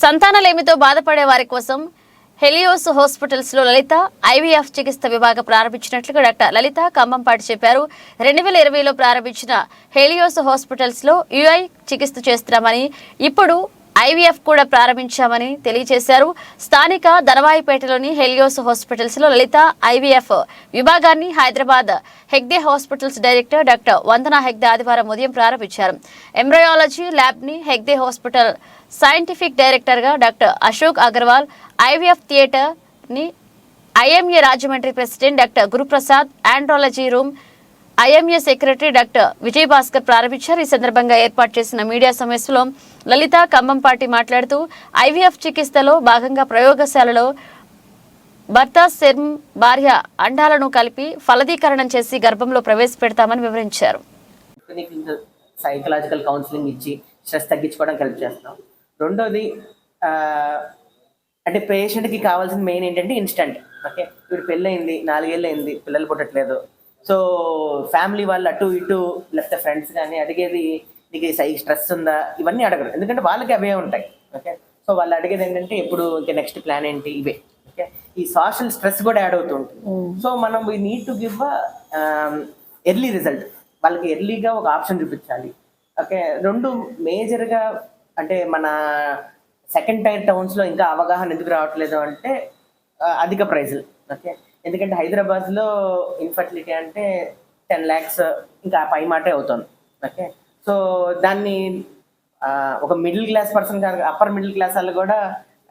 సంతానలేమితో బాధపడే వారి కోసం హెలియోస్ హాస్పిటల్స్లో లలిత ఐవీఎఫ్ చికిత్స విభాగం ప్రారంభించినట్లుగా డాక్టర్ లలిత ఖమ్మంపాటి చెప్పారు. రెండు వేల ఇరవైలో ప్రారంభించిన హెలియోస్ హాస్పిటల్స్లో యుఐ చికిత్స చేస్తున్నామని ఇప్పుడు ఐవీఎఫ్ కూడా ప్రారంభించామని తెలియజేశారు. స్థానిక ధనవాయిపేటలోని హెలియోస్ హాస్పిటల్స్లో లలిత ఐవీఎఫ్ విభాగాన్ని Hyderabad Hegde hospitals director doctor Vandana Hegde ఆదివారం ఉదయం ప్రారంభించారు. ఎంబ్రయాలజీ ల్యాబ్ని హెగ్దే హాస్పిటల్ సైంటిఫిక్ డైరెక్టర్గా doctor Ashok Agarwal IVF థియేటర్ని IMA Rajahmundry president doctor Guruprasad andrology room IMA secretary doctor Vijay Bhaskar ప్రారంభించారు. ఈ సందర్భంగా ఏర్పాటు చేసిన మీడియా సమావేశంలో లలిత ఖమ్మంపాటి మాట్లాడుతూ ఐవీఎఫ్ చికిత్సలో భాగంగా ప్రయోగశాలలో భర్త శర్మ్ భార్య అండాలను కలిపి ఫలదీకరణం చేసి గర్భంలో ప్రవేశపెడతామని వివరించారు. సైకలాజికల్ కౌన్సిలింగ్ ఇచ్చి స్ట్రెస్ తగ్గించుకోవడం హెల్ప్ చేస్తాం. రెండోది అంటే పేషెంట్కి కావాల్సిన మెయిన్ ఏంటంటే ఇన్స్టంట్. ఓకే? ఇప్పుడు పెళ్ళయింది నాలుగేళ్ళు అయింది పిల్లలు పుట్టట్లేదు. సో ఫ్యామిలీ వాళ్ళు అటు ఇటు లేకపోతే ఫ్రెండ్స్ కానీ అడిగేది నీకు సై స్ట్రెస్ ఉందా? ఇవన్నీ అడగరు. ఎందుకంటే వాళ్ళకి అవే ఉంటాయి. ఓకే? సో వాళ్ళు అడిగేది ఏంటంటే ఇప్పుడు ఇంకా నెక్స్ట్ ప్లాన్ ఏంటి? ఇవే. ఓకే? ఈ సోషల్ స్ట్రెస్ కూడా యాడ్ అవుతూ ఉంటుంది. సో మనం we need to give early result వాళ్ళకి ఎర్లీగా ఒక ఆప్షన్ చూపించాలి. ఓకే? రెండు మేజర్గా అంటే మన సెకండ్ టైర్ టౌన్స్లో ఇంకా అవగాహన ఎందుకు రావట్లేదు అంటే అధిక ప్రైజులు ఓకే? ఎందుకంటే హైదరాబాద్లో ఇన్ఫర్టిలిటీ అంటే టెన్ ల్యాక్స్ ఇంకా పై మాటే అవుతుంది. ఓకే? సో దాన్ని ఒక మిడిల్ క్లాస్ పర్సన్ కాదు అప్పర్ మిడిల్ క్లాస్ వాళ్ళు కూడా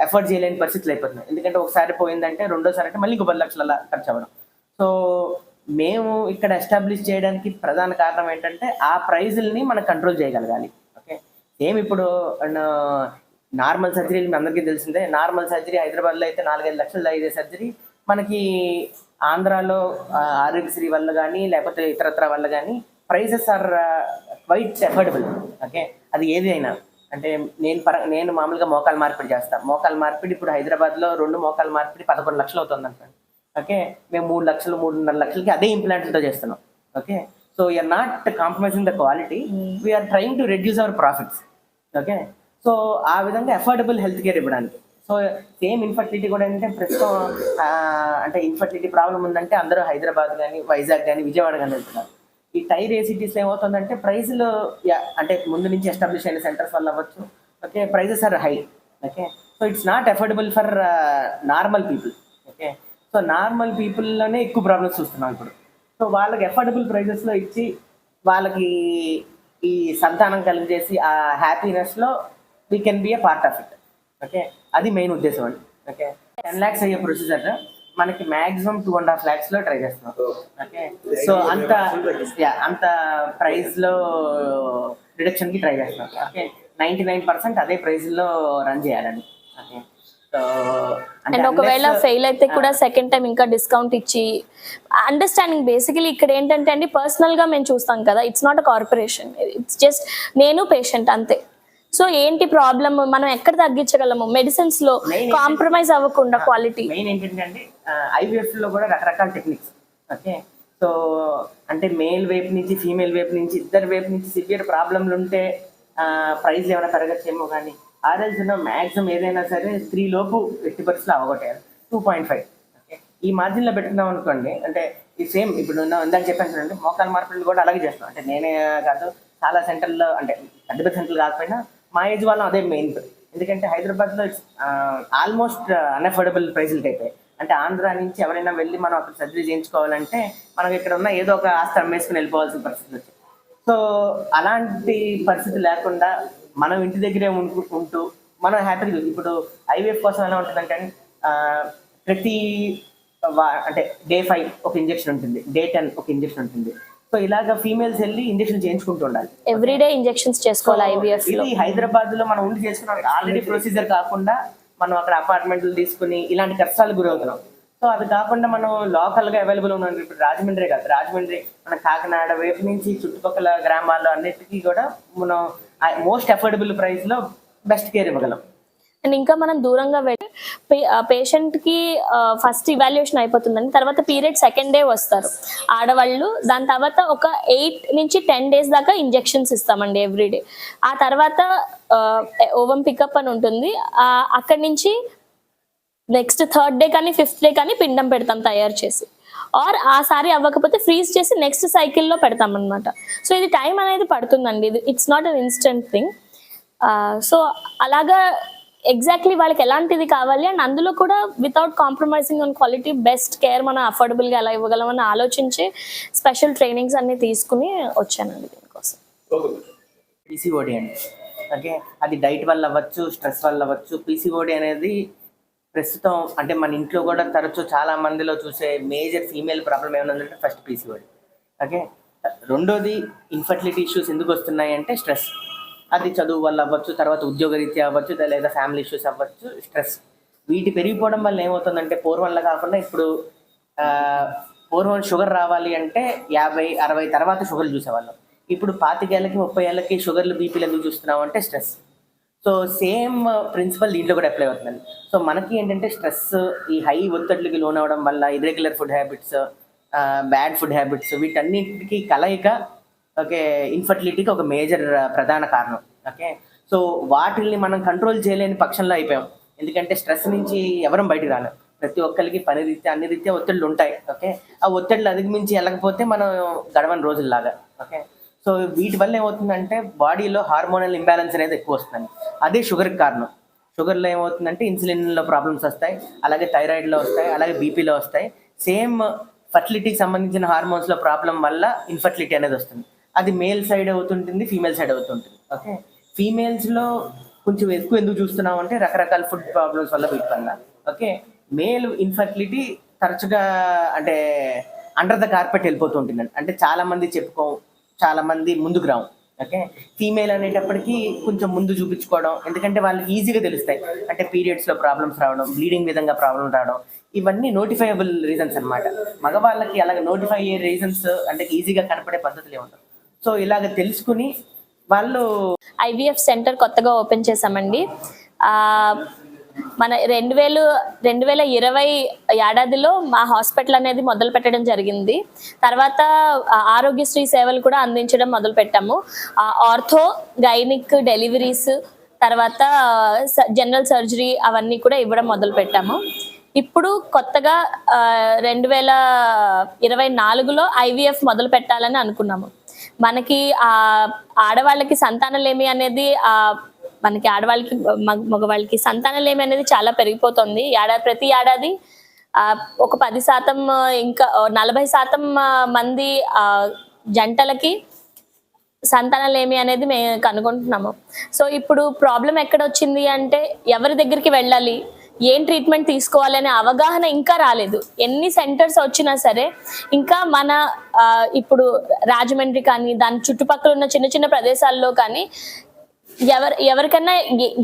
ఎఫర్ట్ చేయలేని పరిస్థితులు అయిపోతున్నాయి. ఎందుకంటే ఒకసారి పోయిందంటే రెండోసారి అంటే మళ్ళీ ఇంకో పది లక్షల ఖర్చు అవ్వడం. సో మేము ఇక్కడ ఎస్టాబ్లిష్ చేయడానికి ప్రధాన కారణం ఏంటంటే ఆ ప్రైజుల్ని మనం కంట్రోల్ చేయగలగాలి. ఓకే? సేమ్ ఇప్పుడు నార్మల్ సర్జరీ మీ అందరికీ తెలిసిందే. నార్మల్ సర్జరీ హైదరాబాద్లో అయితే నాలుగైదు లక్షలు అయ్యే సర్జరీ మనకి ఆంధ్రాలో ఆరోగ్యశ్రీ వల్ల కానీ లేకపోతే ఇతరత్ర వల్ల కానీ prices are quite affordable okay? అది ఏది అయినా. అంటే నేను పర నేను మామూలుగా మోకాలు మార్పిడి చేస్తాను మోకాలు మార్పిడి ఇప్పుడు హైదరాబాద్లో రెండు మోకాలు మార్పిడి పదకొండు లక్షలు అవుతుంది అనుకోండి ఓకే? మేము మూడు లక్షలు మూడున్నర లక్షలకి అదే ఇంప్లాంట్లతో చేస్తున్నాం. Okay? So you're not compromising the quality we're trying to reduce our profits okay? So ఆ విధంగా అఫోర్డబుల్ హెల్త్ కేర్ ఇవ్వడానికి. సో సేమ్ ఇన్ఫర్టిలిటీ కూడా ఏంటంటే ప్రస్తుతం అంటే ఇన్ఫర్టిలిటీ ప్రాబ్లం ఉందంటే అందరూ హైదరాబాద్ కానీ వైజాగ్ కానీ విజయవాడ కానీ వెళ్తున్నారు. ఈ టైర్ ఏ ఏమవుతుందంటే ప్రైజ్లో అంటే ముందు నుంచి ఎస్టాబ్లిష్ అయిన సెంటర్స్ వల్ల అవ్వచ్చు. Okay prices are high. Okay so it's not affordable for normal people. Okay so normal పీపుల్లోనే ఎక్కువ ప్రాబ్లమ్స్ చూస్తున్నాం ఇప్పుడు. సో వాళ్ళకి అఫోర్డబుల్ ప్రైజెస్లో ఇచ్చి వాళ్ళకి ఈ సంతానం కలిగజేసి ఆ హ్యాపీనెస్లో we can be a part of it okay అది మెయిన్ ఉద్దేశం అండి. ఓకే టెన్ ల్యాక్స్ అయ్యే ప్రొసీజర్ మనకి మాక్సిమం టూ అండ్ హాఫ్ ల్యాక్స్లో ట్రై చేస్తున్నాం. ఓకే? సో అంత అంత ప్రైస్లో రిడక్షన్కి ట్రై చేస్తున్నాం. ఓకే? నైన్టీ నైన్ పర్సెంట్ అదే ప్రైస్లో రన్ చేయాలండి ఓకే? సో అండ్ ఒకవేళ ఫెయిల్ అయితే కూడా సెకండ్ టైం ఇంకా డిస్కౌంట్ ఇచ్చి అండర్స్టాండింగ్ బేసికలీ ఇక్కడ ఏంటంటే అండి పర్సనల్గా మేము చూస్తాం కదా it's not a corporation it's just నేను పేషెంట్ అంతే. సో ఏంటి ప్రాబ్లమ్? మనం ఎక్కడ తగ్గించగలము? మెడిసిన్స్లో కాంప్రమైజ్ అవ్వకుండా క్వాలిటీ మెయిన్ ఏంటంటే ఐవీఎఫ్లో కూడా రకరకాల టెక్నిక్స్ ఓకే సో అంటే మేల్ వైపు నుంచి ఫీమేల్ వైపు నుంచి ఇద్దరు వైపు నుంచి సివియర్ ప్రాబ్లంలు ఉంటే ప్రైస్ ఏమైనా పెరగచ్చేమో కానీ ఆర్ఎల్స్ మ్యాక్సిమం ఏదైనా సరే త్రీ లోపు ఎట్టి పరిస్థితులు అవగొట్టారు టూ పాయింట్ ఫైవ్ ఓకే ఈ మార్జిన్లో పెట్టుకున్నాం అనుకోండి అంటే ఈ సేమ్ ఇప్పుడు ఉన్న- ఇందాక చెప్పాను చూడండి మోకాల మార్పులు కూడా అలాగే చేస్తున్నాం. అంటే నేనే కాదు చాలా సెంటర్లో అంటే పెద్ద పెద్ద సెంటర్లు కాకపోయినా మా ఏజ్ వాళ్ళం అదే మెయిన్ ఎందుకంటే హైదరాబాద్లో ఇట్స్ ఆల్మోస్ట్ అన్అఫోర్డబుల్ ప్రైజులు అయిపోయాయి అంటే ఆంధ్ర నుంచి ఎవరైనా వెళ్ళి మనం అక్కడ సర్జరీ చేయించుకోవాలంటే మనం ఇక్కడ ఉన్న ఏదో ఒక ఆస్తి అమ్మేసుకుని వెళ్ళిపోవాల్సిన పరిస్థితి వచ్చింది సో అలాంటి పరిస్థితి లేకుండా మనం ఇంటి దగ్గరే ఉంటూ మనం హ్యాపీగా ఇప్పుడు ఐవీఎఫ్ కోసం ఎలా ఉంటుందంటే ప్రతి అంటే డే ఫైవ్ ఒక ఇంజెక్షన్ ఉంటుంది. డే టెన్ ఒక ఇంజెక్షన్ ఉంటుంది. సో ఇలాగ ఫీమేల్స్ వెళ్ళి ఇంజెక్షన్ చేయించుకుంటూ ఉండాలి ఎవ్రీడే ఇంజెక్షన్స్ చేసుకోవాలి ఐవీఎఫ్ ఇది హైదరాబాద్లో మనం ఉండి చేసుకున్నాం. ఆల్రెడీ ప్రొసీజర్ కాకుండా మనం అక్కడ అపార్ట్మెంట్లు తీసుకుని ఇలాంటి కష్టాలు గురవుతున్నాం సో అది కాకుండా మనం లోకల్గా అవైలబుల్ ఉన్నాం ఇప్పుడు రాజమండ్రి కాదు. రాజమండ్రి మన కాకినాడ వైపు నుంచి చుట్టుపక్కల గ్రామాల్లో అన్నిటికీ కూడా మనం మోస్ట్ అఫోర్డబుల్ ప్రైస్లో బెస్ట్ కేర్ ఇవ్వగలం. అండ్ ఇంకా మనం దూరంగా వెళ్ళి పేషెంట్కి ఫస్ట్ ఇవాల్యుయేషన్ అయిపోతుందండి. తర్వాత పీరియడ్ సెకండ్ డే వస్తారు. ఆడవాళ్ళు దాని తర్వాత ఒక ఎయిట్ నుంచి టెన్ డేస్ దాకా ఇంజెక్షన్స్ ఇస్తామండి ఎవ్రీడే ఆ తర్వాత ఓవం పికప్ అని ఉంటుంది. ఆ, అక్కడి నుంచి నెక్స్ట్ థర్డ్ డే కానీ ఫిఫ్త్ డే కానీ పిండం పెడతాం తయారు చేసి. ఆర్ ఆ సారి అవ్వకపోతే ఫ్రీజ్ చేసి నెక్స్ట్ సైకిల్లో పెడతాం అనమాట సో ఇది టైం అనేది పడుతుందండి. ఇది it's not an instant thing so అలాగా ఎగ్జాక్ట్లీ వాళ్ళకి ఎలాంటిది కావాలి? అండ్ అందులో కూడా without compromising on quality best care మనం అఫోర్డబుల్గా ఎలా ఇవ్వగలమని ఆలోచించి స్పెషల్ ట్రైనింగ్స్ అన్ని తీసుకుని వచ్చానండి దీనికోసం. పీసీఓడి అండి. ఓకే అది డైట్ వల్ల అవ్వచ్చు స్ట్రెస్ వల్ల అవ్వచ్చు పీసీఓడి అనేది ప్రస్తుతం అంటే మన ఇంట్లో కూడా తరచూ చాలా మందిలో చూసే మేజర్ ఫీమేల్ ప్రాబ్లం ఏమైనా ఫస్ట్ పీసీఓడి ఓకే రెండోది ఇన్ఫర్టిలిటీ ఇష్యూస్ ఎందుకు వస్తున్నాయి అంటే స్ట్రెస్ అది చదువు వల్ల అవ్వచ్చు తర్వాత ఉద్యోగరీత్యా అవ్వచ్చు లేదా ఫ్యామిలీ ఇష్యూస్ అవ్వచ్చు స్ట్రెస్ వీటి పెరిగిపోవడం వల్ల ఏమవుతుందంటే పూర్వంలో కాకుండా ఇప్పుడు పూర్వం షుగర్ రావాలి అంటే యాభై అరవై తర్వాత షుగర్లు చూసేవాళ్ళం. ఇప్పుడు పాతికేళ్ళకి ముప్పై ఏళ్ళకి షుగర్లు బీపీలు ఎందుకు చూస్తున్నాం అంటే స్ట్రెస్ సో సేమ్ ప్రిన్సిపల్ దీంట్లో కూడా అప్లై అవుతుందండి. సో మనకి ఏంటంటే స్ట్రెస్ ఈ హై ఒత్తిడికి లోన్ అవడం వల్ల irregular food habits bad food habits వీటన్నిటికీ కలయిక ఓకే ఇన్ఫర్టిలిటీకి ఒక మేజర్ ప్రధాన కారణం. ఓకే? సో వాటిల్ని మనం కంట్రోల్ చేయలేని పక్షంలో అయిపోయాం. ఎందుకంటే స్ట్రెస్ నుంచి ఎవరం బయటికి రాలేం. ప్రతి ఒక్కరికి పని రీత్యా అన్ని రీత్యా ఒత్తిళ్ళు ఉంటాయి. ఓకే? ఆ ఒత్తిళ్ళు అధిగమించి వెళ్ళకపోతే మనం గడవని రోజుల్లాగా. ఓకే? సో వీటి వల్ల ఏమవుతుందంటే బాడీలో హార్మోనల్ ఇంబ్యాలెన్స్ అనేది ఎక్కువ వస్తుంది అదే షుగర్కి కారణం. షుగర్లో ఏమవుతుందంటే ఇన్సులిన్లో ప్రాబ్లమ్స్ వస్తాయి. అలాగే థైరాయిడ్లో వస్తాయి. అలాగే బీపీలో వస్తాయి. సేమ్ ఫర్టిలిటీకి సంబంధించిన హార్మోన్స్లో ప్రాబ్లం వల్ల ఇన్ఫర్టిలిటీ అనేది వస్తుంది. అది మేల్ సైడ్ అవుతుంటుంది ఫీమేల్ సైడ్ అవుతుంటుంది. ఓకే ఫీమేల్స్లో కొంచెం ఎక్కువ ఎందుకు చూస్తున్నాం అంటే రకరకాల ఫుడ్ ప్రాబ్లమ్స్ వల్ల వీటి వల్ల ఓకే మేల్ ఇన్ఫర్టిలిటీ తరచుగా అంటే అండర్ ద కార్పెట్ వెళ్ళిపోతూ ఉంటుందండి అంటే చాలామంది చెప్పుకోం చాలామంది ముందుకు రావు. ఓకే ఫీమేల్ అనేటప్పటికి కొంచెం ముందు చూపించుకోవడం ఎందుకంటే వాళ్ళకి ఈజీగా తెలుస్తాయి. అంటే పీరియడ్స్లో ప్రాబ్లమ్స్ రావడం బ్లీడింగ్ విధంగా ప్రాబ్లం రావడం ఇవన్నీ నోటిఫైయబుల్ రీజన్స్ అనమాట మగవాళ్ళకి అలాగే నోటిఫై అయ్యే రీజన్స్ అంటే ఈజీగా కనపడే పద్ధతులు ఏమి సో ఇలాగ తెలుసుకుని వాళ్ళు ఐవీఎఫ్ సెంటర్ కొత్తగా ఓపెన్ చేశామండి. ఆ, మన రెండు వేలు రెండు వేల ఇరవై ఏడాదిలో మా హాస్పిటల్ అనేది మొదలు పెట్టడం జరిగింది. తర్వాత ఆరోగ్యశ్రీ సేవలు కూడా అందించడం మొదలు పెట్టాము. ఆర్థో గైనిక్ డెలివరీస్ తర్వాత స- జనరల్ సర్జరీ అవన్నీ కూడా ఇవ్వడం మొదలు పెట్టాము. ఇప్పుడు కొత్తగా రెండు వేల ఇరవై నాలుగులో ఐవీఎఫ్ మొదలు పెట్టాలని అనుకున్నాము. మనకి ఆ ఆడవాళ్ళకి సంతానలేమి అనేది ఆ మనకి ఆడవాళ్ళకి మగవాళ్ళకి సంతానలేమి అనేది చాలా పెరిగిపోతుంది. ఏడాది ప్రతి ఏడాది ఆ, ఒక పది శాతం ఇంకా నలభై శాతం మంది ఆ, జంటలకి సంతానలేమి అనేది మేము కనుగొంటున్నాము. సో ఇప్పుడు ప్రాబ్లం ఎక్కడ వచ్చింది అంటే ఎవరి దగ్గరికి వెళ్ళాలి? ఏం ట్రీట్మెంట్ తీసుకోవాలనే అవగాహన ఇంకా రాలేదు. ఎన్ని సెంటర్స్ వచ్చినా సరే ఇంకా మన ఇప్పుడు రాజమండ్రి కానీ దాని చుట్టుపక్కల ఉన్న చిన్న చిన్న ప్రదేశాల్లో కానీ ఎవరు ఎవరికన్నా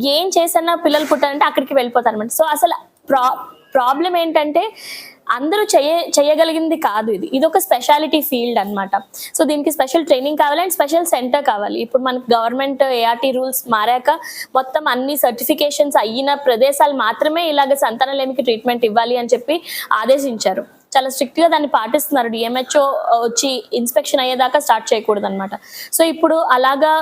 ఏం చేసన్నా పిల్లలు పుట్టారంటే అక్కడికి వెళ్ళిపోతారు అనమాట సో అసలు ప్రా ప్రాబ్లం ఏంటంటే అందరూ చేయ చేయగలిగింది కాదు ఇది. ఇది ఒక స్పెషాలిటీ ఫీల్డ్ అన్నమాట. సో దీనికి స్పెషల్ ట్రైనింగ్ కావాలి అండ్ స్పెషల్ సెంటర్ కావాలి. ఇప్పుడు మనకి గవర్నమెంట్ ఏఆర్టీ రూల్స్ మారాక మొత్తం అన్ని సర్టిఫికేషన్స్ అయిన ప్రదేశాలు మాత్రమే ఇలాగ సంతానలేమికి ట్రీట్మెంట్ ఇవ్వాలి అని చెప్పి ఆదేశించారు. చాలా స్ట్రిక్ట్గా దాన్ని పాటిస్తున్నారు. డిఎంహెచ్ఓ uh, వచ్చి ఇన్స్పెక్షన్ అయ్యేదాకా స్టార్ట్ చేయకూడదు అనమాట సో ఇప్పుడు అలాగా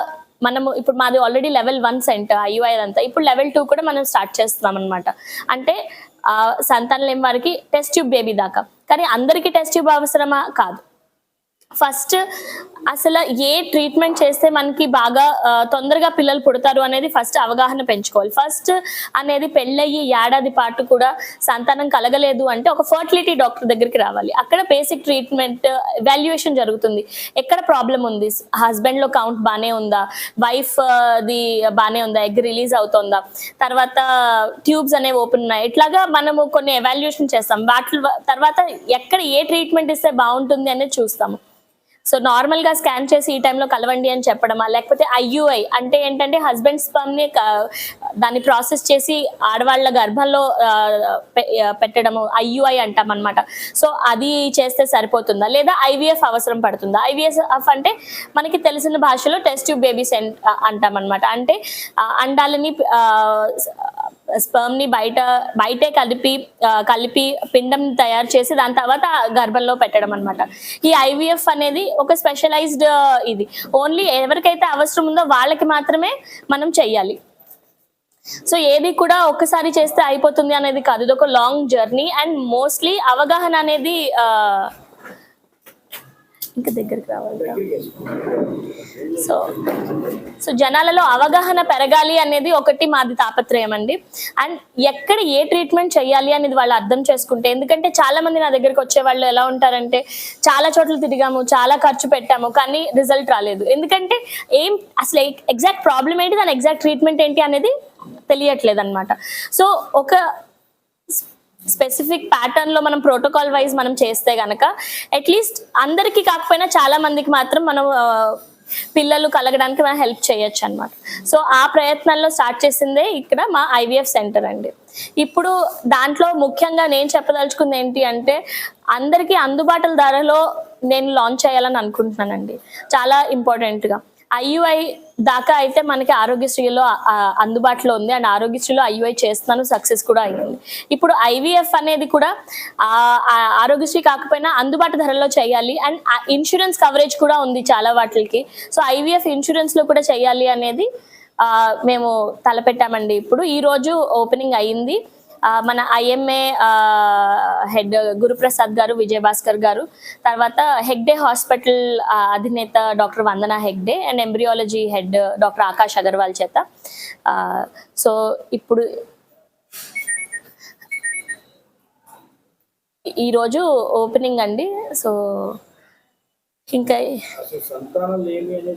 మనము ఇప్పుడు మాది already level one centre IUI అంతా ఇప్పుడు లెవెల్ టూ కూడా మనం స్టార్ట్ చేస్తున్నాం అనమాట అంటే సంతానం లేని వారికి టెస్ట్ ట్యూబ్ బేబీ దాకా. కానీ అందరికీ టెస్ట్ ట్యూబ్ అవసరమా? కాదు. ఫస్ట్ అసలు ఏ ట్రీట్మెంట్ చేస్తే మనకి బాగా తొందరగా పిల్లలు పుడతారు అనేది ఫస్ట్ అవగాహన పెంచుకోవాలి. ఫస్ట్ అనేది పెళ్ళయ్యి ఏడాది పాటు కూడా సంతానం కలగలేదు అంటే ఒక ఫర్టిలిటీ డాక్టర్ దగ్గరికి రావాలి. అక్కడ బేసిక్ ట్రీట్మెంట్ వాల్యుయేషన్ జరుగుతుంది. ఎక్కడ ప్రాబ్లం ఉంది? హస్బెండ్లో కౌంట్ బాగానే ఉందా? వైఫ్ ది బాగానే ఉందా? ఎగ్ రిలీజ్ అవుతుందా? తర్వాత ట్యూబ్స్ అనేవి ఓపెన్ ఉన్నాయి. ఇట్లాగా మనము కొన్ని ఎవాల్యుయేషన్ చేస్తాం. వాటి తర్వాత ఎక్కడ ఏ ట్రీట్మెంట్ ఇస్తే బాగుంటుంది అనేది చూస్తాము. సో నార్మల్గా స్కాన్ చేసి ఈ టైంలో కలవండి అని చెప్పడమా? లేకపోతే ఐయుఐ అంటే ఏంటంటే హస్బెండ్ స్పమ్ని దాన్ని ప్రాసెస్ చేసి ఆడవాళ్ళ గర్భంలో పె- పెట్టడము ఐయుఐ అంటాం అనమాట సో అది చేస్తే సరిపోతుందా? లేదా ఐవీఎఫ్ అవసరం పడుతుందా? ఐవీఎఫ్ అంటే మనకి తెలిసిన భాషలో టెస్ట్ ట్యూబ్ బేబీస్ అంటాం అనమాట అంటే అండాలని స్పర్మ్ని స్పర్మ్ని బయట బయటే కలిపి కలిపి పిండం తయారు చేసి దాని తర్వాత గర్భంలో పెట్టడం అనమాట ఈ ఐవీఎఫ్ అనేది ఒక స్పెషలైజ్డ్ ఇది. ఓన్లీ ఎవరికైతే అవసరం ఉందో వాళ్ళకి మాత్రమే మనం చెయ్యాలి. సో ఏది కూడా ఒక్కసారి చేస్తే అయిపోతుంది అనేది కాదు. ఇది ఒక లాంగ్ జర్నీ అండ్ మోస్ట్లీ అవగాహన అనేది ఆ, ఇంకా దగ్గరికి రావాలి సో సో జనాలలో అవగాహన పెరగాలి అనేది ఒకటి మాది తాపత్రయం అండి. అండ్ ఎక్కడ ఏ ట్రీట్మెంట్ చేయాలి అనేది వాళ్ళు అర్థం చేసుకుంటే ఎందుకంటే చాలా మంది నా దగ్గరికి వచ్చే వాళ్ళు ఎలా ఉంటారంటే చాలా చోట్ల తిరిగాము చాలా ఖర్చు పెట్టాము కానీ రిజల్ట్ రాలేదు. ఎందుకంటే ఏం అసలు ఎగ్జాక్ట్ ప్రాబ్లం ఏంటి దాని ఎగ్జాక్ట్ ట్రీట్మెంట్ ఏంటి అనేది తెలియట్లేదు అనమాట సో ఒక స్పెసిఫిక్ ప్యాటర్న్లో మనం ప్రోటోకాల్ వైజ్ మనం చేస్తే గనక అట్లీస్ట్ అందరికీ కాకపోయినా చాలా మందికి మాత్రం మనం పిల్లలు కలగడానికి మనం హెల్ప్ చేయొచ్చు అనమాట సో ఆ ప్రయత్నాల్లో స్టార్ట్ చేసిందే ఇక్కడ మా ఐవీఎఫ్ సెంటర్ అండి. ఇప్పుడు దాంట్లో ముఖ్యంగా నేను చెప్పదలుచుకుంది ఏంటి అంటే అందరికీ అందుబాటుల ధరలో నేను లాంచ్ చేయాలని అనుకుంటున్నానండి. చాలా ఇంపార్టెంట్గా ఐయుఐ దాకా అయితే మనకి ఆరోగ్యశ్రీలో అందుబాటులో ఉంది. అండ్ ఆరోగ్యశ్రీలో ఐయుఐ చేస్తున్నాను. సక్సెస్ కూడా అయ్యింది ఇప్పుడు ఐవీఎఫ్ అనేది కూడా ఆరోగ్యశ్రీ కాకపోయినా అందుబాటు ధరలో చేయాలి. అండ్ ఇన్సూరెన్స్ కవరేజ్ కూడా ఉంది చాలా వాటికి. సో ఐవీఎఫ్ ఇన్సూరెన్స్లో కూడా చేయాలి అనేది మేము తలపెట్టామండి. ఇప్పుడు ఈ రోజు ఓపెనింగ్ అయ్యింది మన ఐఎంఏ హెడ్ గురుప్రసాద్ గారు విజయభాస్కర్ గారు. తర్వాత హెగ్డే హాస్పిటల్ అధినేత doctor Vandana Hegde and embryology head doctor Akash Agarwal చేత. సో ఇప్పుడు ఈరోజు ఓపెనింగ్ అండి. సో ఇంకా సంతానం అనేది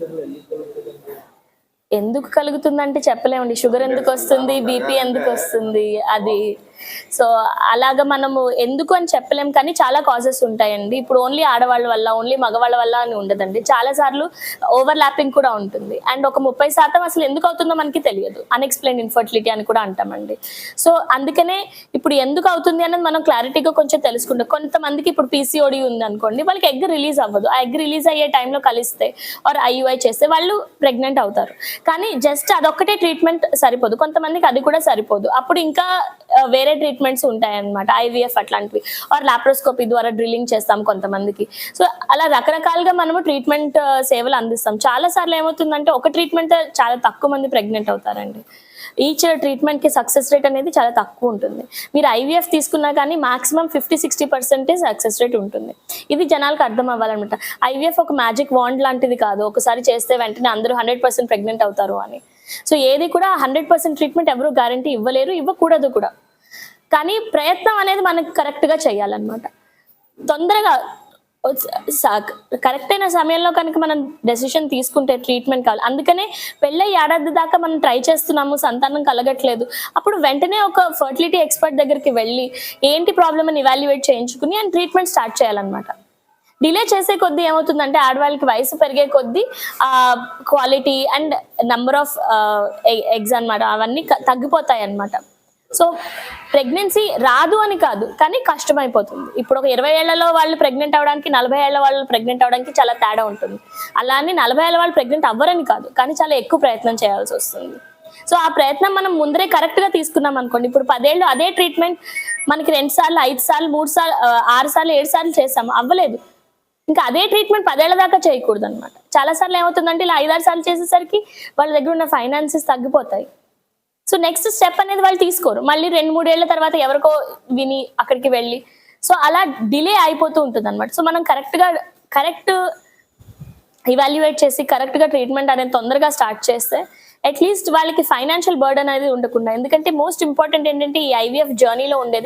ఎందుకు కలుగుతుందంటే చెప్పలేమండి. షుగర్ ఎందుకు వస్తుంది? బీపీ ఎందుకు వస్తుంది? అది సో అలాగ మనము ఎందుకు అని చెప్పలేం కానీ చాలా కాజెస్ ఉంటాయండి. ఇప్పుడు ఓన్లీ ఆడవాళ్ళ వల్ల ఓన్లీ మగవాళ్ళ వల్ల అని ఉండదండి. చాలా సార్లు ఓవర్ ల్యాపింగ్ కూడా ఉంటుంది. అండ్ ఒక ముప్పై శాతం అసలు ఎందుకు అవుతుందో మనకి తెలియదు. అన్ఎక్స్ప్లెయిన్ ఇన్ఫర్టిలిటీ అని కూడా అంటామండి. సో అందుకనే ఇప్పుడు ఎందుకు అవుతుంది అనేది మనం క్లారిటీగా కొంచెం తెలుసుకుంటాం కొంతమందికి ఇప్పుడు పీసీఓడి ఉంది అనుకోండి వాళ్ళకి ఎగ్ రిలీజ్ అవ్వదు. ఆ ఎగ్ రిలీజ్ అయ్యే టైంలో కలిస్తే ఆర్ ఐయుఐ చేస్తే వాళ్ళు ప్రెగ్నెంట్ అవుతారు. కానీ జస్ట్ అదొక్కటే ట్రీట్మెంట్ సరిపోదు. కొంతమందికి అది కూడా సరిపోదు. అప్పుడు ఇంకా వేరే ట్రీట్మెంట్స్ ఉంటాయన్నమాట ఐవీఎఫ్ అట్లాంటివి. ఆర్ లాప్రోస్కోపీ ద్వారా డ్రిల్లింగ్ చేస్తాం కొంతమందికి. సో అలా రకరకాలుగా మనము ట్రీట్మెంట్ సేవలు అందిస్తాం. చాలా సార్లు ఏమవుతుందంటే ఒక ట్రీట్మెంట్ చాలా తక్కువ మంది ప్రెగ్నెంట్ అవుతారండి. ఈచ్ ట్రీట్మెంట్కి సక్సెస్ రేట్ అనేది చాలా తక్కువ ఉంటుంది. మీరు ఐవీఎఫ్ తీసుకున్నా కానీ maximum fifty sixty percentage success rate ఉంటుంది. ఇది జనాలకు అర్థం అవ్వాలన్నమాట. ఐవీఎఫ్ ఒక మ్యాజిక్ వాండ్ లాంటిది కాదు. ఒకసారి చేస్తే వెంటనే అందరూ హండ్రెడ్ పర్సెంట్ ప్రెగ్నెంట్ అవుతారు అని. సో ఏది కూడా హండ్రెడ్ పర్సెంట్ ట్రీట్మెంట్ ఎవరు గ్యారంటీ ఇవ్వలేరు ఇవ్వకూడదు కూడా. కానీ ప్రయత్నం అనేది మనకు కరెక్ట్గా చేయాలన్నమాట. తొందరగా కరెక్ట్ అయిన సమయంలో కనుక మనం డెసిషన్ తీసుకుంటే ట్రీట్మెంట్ కావాలి. అందుకనే పెళ్ళై ఏడాది దాకా మనం ట్రై చేస్తున్నాము సంతానం కలగట్లేదు. అప్పుడు వెంటనే ఒక ఫర్టిలిటీ ఎక్స్పర్ట్ దగ్గరికి వెళ్ళి ఏంటి ప్రాబ్లమ్ అని ఇవాల్యుయేట్ చేయించుకుని అండ్ ట్రీట్మెంట్ స్టార్ట్ చేయాలన్నమాట. డిలే చేసే కొద్దీ ఏమవుతుందంటే ఆడవాళ్ళకి వయసు పెరిగే కొద్దీ ఆ quality and number of eggs అన్నమాట అవన్నీ తగ్గిపోతాయి అన్నమాట సో ప్రెగ్నెన్సీ రాదు అని కాదు కానీ కష్టమైపోతుంది. ఇప్పుడు ఒక ఇరవై ఏళ్ళలో వాళ్ళు ప్రెగ్నెంట్ అవడానికి నలభై ఏళ్ళ వాళ్ళు ప్రెగ్నెంట్ అవడానికి చాలా తేడా ఉంటుంది. అలా అని నలభై ఏళ్ళ వాళ్ళు ప్రెగ్నెంట్ అవ్వరని కాదు కానీ చాలా ఎక్కువ ప్రయత్నం చేయాల్సి వస్తుంది. సో ఆ ప్రయత్నం మనం ముందరే కరెక్ట్గా తీసుకున్నాం అనుకోండి. ఇప్పుడు పదేళ్ళు అదే ట్రీట్మెంట్ మనకి రెండు సార్లు ఐదు సార్లు మూడు సార్లు ఆరు సార్లు ఏడు సార్లు చేసాము అవ్వలేదు. ఇంకా అదే ట్రీట్మెంట్ పదేళ్ళ దాకా చేయకూడదు అనమాట చాలా సార్లు ఏమవుతుందంటే ఇలా ఐదారు సార్లు చేసేసరికి వాళ్ళ దగ్గర ఉన్న ఫైనాన్సెస్ తగ్గిపోతాయి. సో నెక్స్ట్ స్టెప్ అనేది వాళ్ళు తీసుకోరు. మళ్ళీ రెండు మూడేళ్ళ తర్వాత ఎవరికో విని అక్కడికి వెళ్ళి. సో అలా డిలే అయిపోతూ ఉంటుంది అనమాట సో మనం కరెక్ట్గా కరెక్ట్ ఇవాల్యుయేట్ చేసి కరెక్ట్గా ట్రీట్మెంట్ అనేది తొందరగా స్టార్ట్ చేస్తే అట్లీస్ట్ వాళ్ళకి ఫైనాన్షియల్ బర్డ్ అనేది ఉండకుండా ఎందుకంటే మోస్ట్ ఇంపార్టెంట్ ఏంటంటే ఈ ఐవీఎఫ్ జర్నీలో ఉండేది